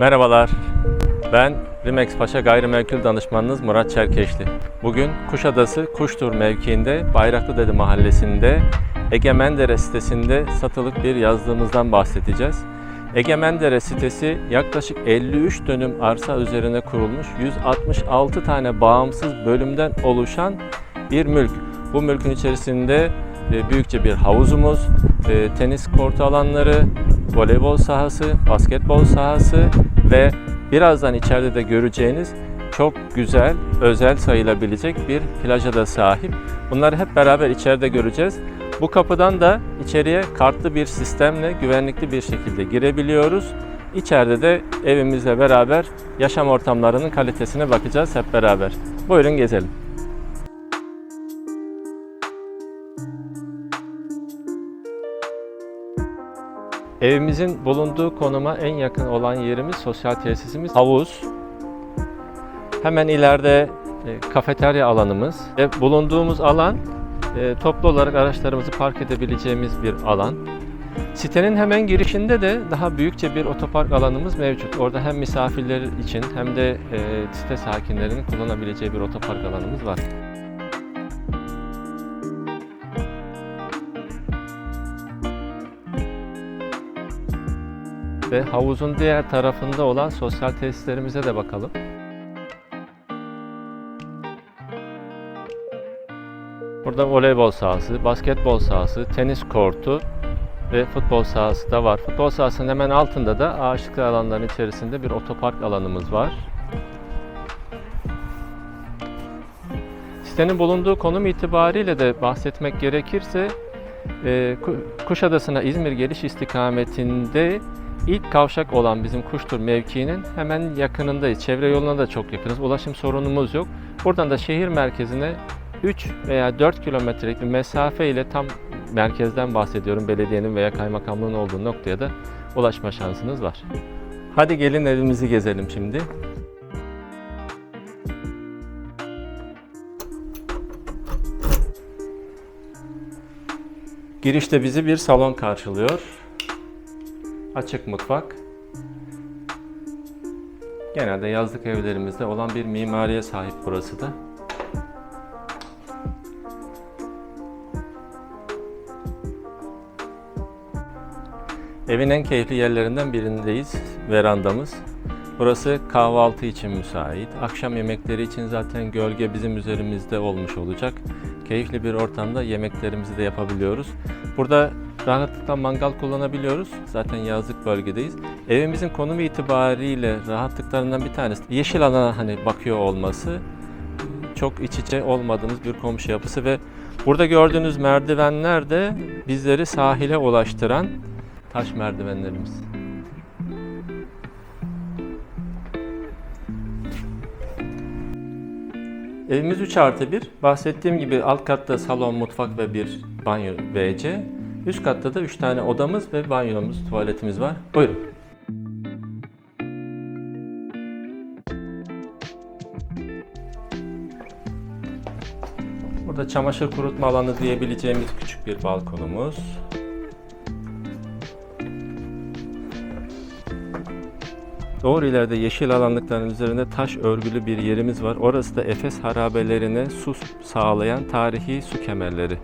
Merhabalar. Ben Rimex Paşa Gayrimenkul Danışmanınız Murat Çerkeşli. Bugün Kuşadası Kuştur mevkiinde Bayraklıdere mahallesinde Ege Mendere sitesinde satılık bir yazlığımızdan bahsedeceğiz. Ege Mendere sitesi yaklaşık 53 dönüm arsa üzerine kurulmuş 166 tane bağımsız bölümden oluşan bir mülk. Bu mülkün içerisinde büyükçe bir havuzumuz, e, tenis kortu alanları, voleybol sahası, basketbol sahası ve birazdan içeride de göreceğiniz çok güzel, özel sayılabilecek bir plaja da sahip. Bunları hep beraber içeride göreceğiz. Bu kapıdan da içeriye kartlı bir sistemle güvenlikli bir şekilde girebiliyoruz. İçeride de evimizle beraber yaşam ortamlarının kalitesine bakacağız hep beraber. Buyurun gezelim. Evimizin bulunduğu konuma en yakın olan yerimiz sosyal tesisimiz havuz. Hemen ileride e, kafeterya alanımız ve bulunduğumuz alan e, toplu olarak araçlarımızı park edebileceğimiz bir alan. Sitenin hemen girişinde de daha büyükçe bir otopark alanımız mevcut. Orada hem misafirler için hem de e, site sakinlerinin kullanabileceği bir otopark alanımız var. Ve havuzun diğer tarafında olan sosyal tesislerimize de bakalım. Burada voleybol sahası, basketbol sahası, tenis kortu ve futbol sahası da var. Futbol sahasının hemen altında da ağaçlıklı alanların içerisinde bir otopark alanımız var. Sitenin bulunduğu konum itibariyle de bahsetmek gerekirse e, Ku- Kuşadası'na İzmir geliş istikametinde ilk kavşak olan bizim Kuştur mevkiinin hemen yakınındayız. Çevre yoluna da çok yakınız. Ulaşım sorunumuz yok. Buradan da şehir merkezine 3 veya 4 kilometrelik bir mesafe ile tam merkezden bahsediyorum. Belediyenin veya kaymakamlığın olduğu noktaya da ulaşma şansınız var. Hadi gelin evimizi gezelim şimdi. Girişte bizi bir salon karşılıyor. Açık mutfak. Genelde yazlık evlerimizde olan bir mimariye sahip burası da. Evin en keyifli yerlerinden birindeyiz, verandamız. Burası kahvaltı için müsait. Akşam yemekleri için zaten gölge bizim üzerimizde olmuş olacak. Keyifli bir ortamda yemeklerimizi de yapabiliyoruz. Burada rahatlıkla mangal kullanabiliyoruz. Zaten yazlık bölgedeyiz. Evimizin konumu itibariyle rahatlıklarından bir tanesi yeşil alana hani bakıyor olması. Çok iç içe olmadığımız bir komşu yapısı ve burada gördüğünüz merdivenler de bizleri sahile ulaştıran taş merdivenlerimiz. Evimiz 3 artı 1. Bahsettiğim gibi alt katta salon, mutfak ve bir banyo WC. Üst katta da 3 tane odamız ve banyomuz, tuvaletimiz var. Buyurun. Burada çamaşır kurutma alanı diyebileceğimiz küçük bir balkonumuz. Doğru ileride yeşil alanlıkların üzerinde taş örgülü bir yerimiz var. Orası da Efes harabelerine su sağlayan tarihi su kemerleri.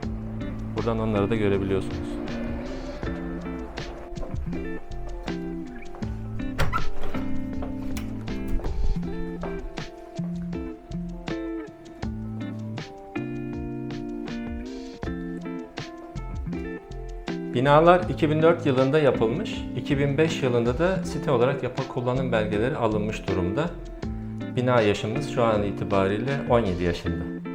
Buradan onları da görebiliyorsunuz. Binalar 2004 yılında yapılmış, 2005 yılında da site olarak yapı kullanım belgeleri alınmış durumda. Bina yaşımız şu an itibariyle 17 yaşında.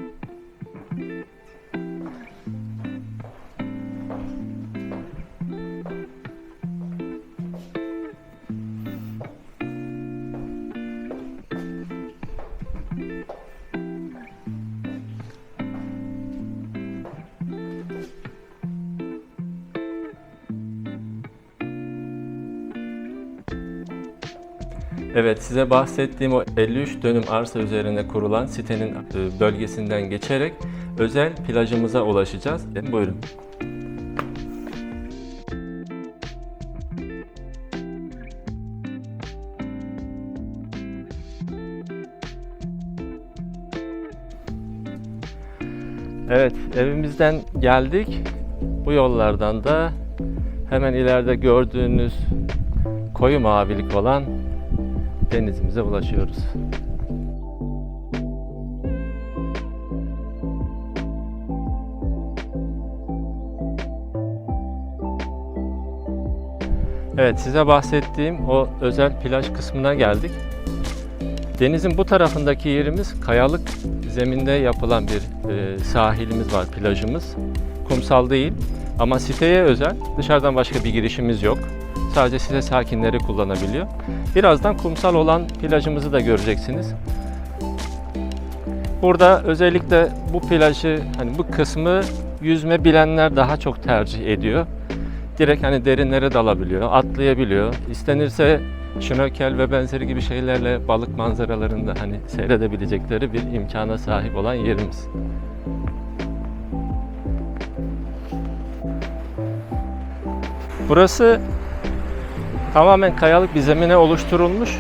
Evet size bahsettiğim o 53 dönüm arsa üzerine kurulan sitenin e, bölgesinden geçerek özel plajımıza ulaşacağız. E, buyurun. Evet, evimizden geldik. Bu yollardan da hemen ileride gördüğünüz koyu mavilik olan denizimize ulaşıyoruz. Evet, size bahsettiğim o özel plaj kısmına geldik. Denizin bu tarafındaki yerimiz kayalık zeminde yapılan bir e, sahilimiz var, plajımız. Kumsal değil ama siteye özel. Dışarıdan başka bir girişimiz yok. Sadece site sakinleri kullanabiliyor. Birazdan kumsal olan plajımızı da göreceksiniz. Burada özellikle bu plajı, hani bu kısmı yüzme bilenler daha çok tercih ediyor. Direkt hani derinlere dalabiliyor, atlayabiliyor. İstenirse şnorkel ve benzeri gibi şeylerle balık manzaralarında hani seyredebilecekleri bir imkana sahip olan yerimiz. Burası tamamen kayalık bir zemine oluşturulmuş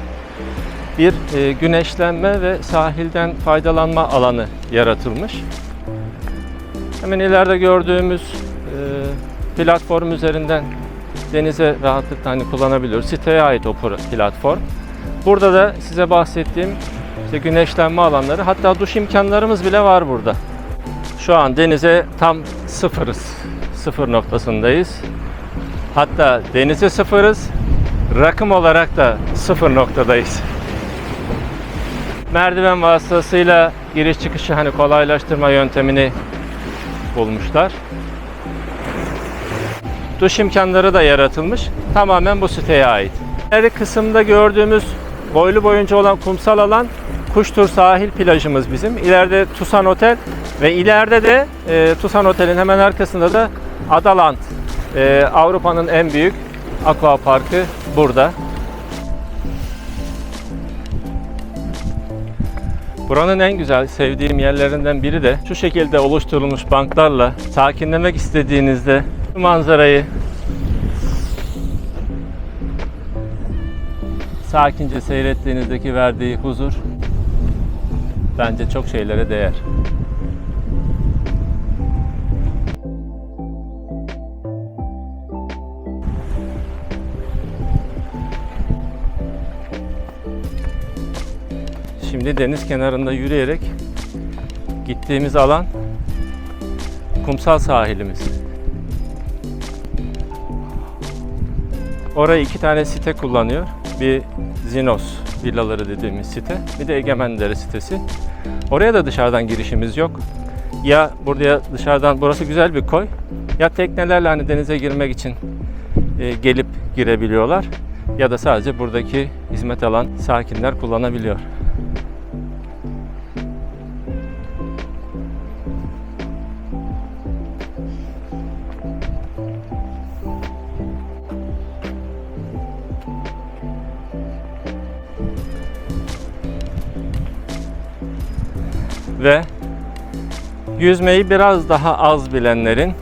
bir e, güneşlenme ve sahilden faydalanma alanı yaratılmış. Hemen ileride gördüğümüz e, platform üzerinden denize rahatlıkla hani kullanabiliyoruz. Siteye ait o platform. Burada da size bahsettiğim işte güneşlenme alanları hatta duş imkanlarımız bile var burada. Şu an denize tam sıfırız. Sıfır noktasındayız. Hatta denize sıfırız. Rakım olarak da sıfır noktadayız. Merdiven vasıtasıyla giriş çıkışı hani kolaylaştırma yöntemini bulmuşlar. Duş imkanları da yaratılmış. Tamamen bu siteye ait. Her kısımda gördüğümüz boylu boyunca olan kumsal alan Kuştur sahil plajımız bizim. İleride Tusan Otel ve ileride de e, Tusan Otel'in hemen arkasında da Adaland. E, Avrupa'nın en büyük aqua parkı burada. Buranın en güzel sevdiğim yerlerinden biri de şu şekilde oluşturulmuş banklarla sakinlemek istediğinizde bu manzarayı sakince seyrettiğinizdeki verdiği huzur bence çok şeylere değer. Şimdi deniz kenarında yürüyerek gittiğimiz alan kumsal sahilimiz. Orayı iki tane site kullanıyor. Bir Zinos villaları dediğimiz site. Bir de Egemendere sitesi. Oraya da dışarıdan girişimiz yok. Ya buraya dışarıdan burası güzel bir koy. Ya teknelerle hani denize girmek için e, gelip girebiliyorlar. Ya da sadece buradaki hizmet alan sakinler kullanabiliyor. Ve yüzmeyi biraz daha az bilenlerin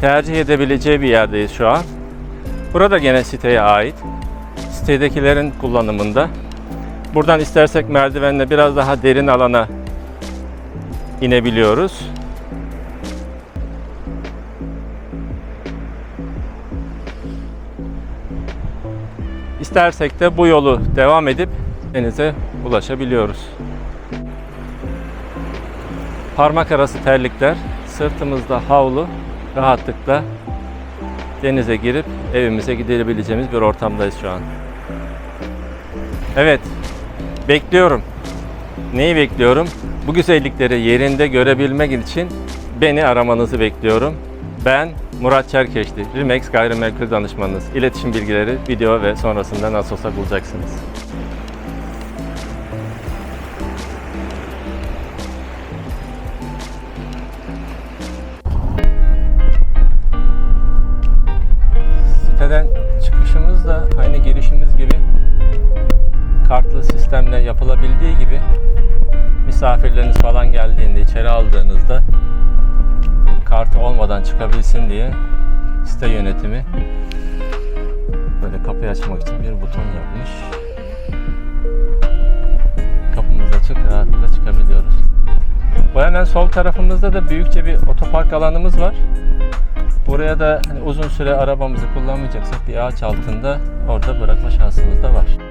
tercih edebileceği bir yerdeyiz şu an. Burada gene siteye ait. Sitedekilerin kullanımında. Buradan istersek merdivenle biraz daha derin alana inebiliyoruz. İstersek de bu yolu devam edip denize ulaşabiliyoruz. Parmak arası terlikler, sırtımızda havlu, rahatlıkla denize girip evimize gidebileceğimiz bir ortamdayız şu an. Evet, bekliyorum. Neyi bekliyorum? Bu güzellikleri yerinde görebilmek için beni aramanızı bekliyorum. Ben Murat Çerkeşli, Rimex Gayrimenkul Danışmanınız. İletişim bilgileri video ve sonrasında nasıl olsa bulacaksınız. Gibi misafirleriniz falan geldiğinde içeri aldığınızda kartı olmadan çıkabilsin diye site yönetimi böyle kapıyı açmak için bir buton yapmış. Kapımız açık rahatlıkla çıkabiliyoruz. Bu hemen sol tarafımızda da büyükçe bir otopark alanımız var. Buraya da hani uzun süre arabamızı kullanmayacaksak bir ağaç altında orada bırakma şansımız da var.